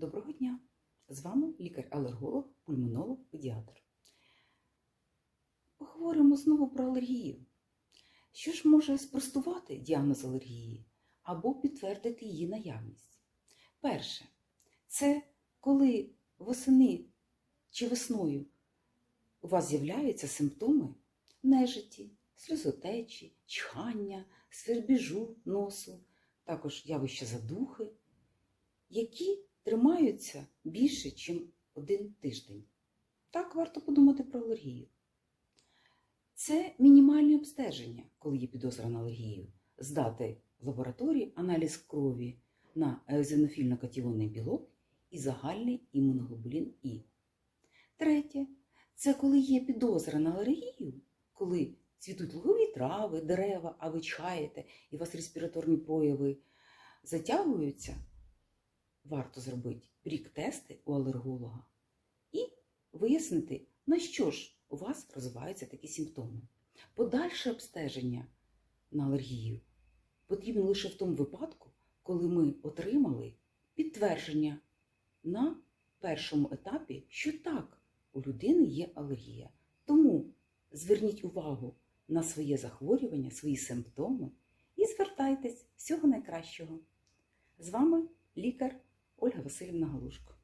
Доброго дня! З вами лікар-алерголог, пульмонолог, педіатр. Поговоримо знову про алергію. Що ж може спростувати діагноз алергії або підтвердити її наявність? Перше, це коли восени чи весною у вас з'являються симптоми нежиті, сльозотечі, чхання, свербіжу носу, також явища задухи, які тримаються більше, ніж один тиждень. Так варто подумати про алергію. Це мінімальні обстеження, коли є підозра на алергію, здати в лабораторії аналіз крові на еозинофільно-катіонний білок і загальний імуноглобулін І. Третє це коли є підозра на алергію, коли цвітуть лугові трави, дерева, а ви чхаєте, і у вас респіраторні прояви затягуються, варто зробити прік-тести у алерголога і вияснити, на що ж у вас розвиваються такі симптоми. Подальше обстеження на алергію потрібно лише в тому випадку, коли ми отримали підтвердження на першому етапі, що так, у людини є алергія. Тому зверніть увагу на своє захворювання, свої симптоми і звертайтесь всього найкращого. З вами лікар Ольга Васильівна Галушко.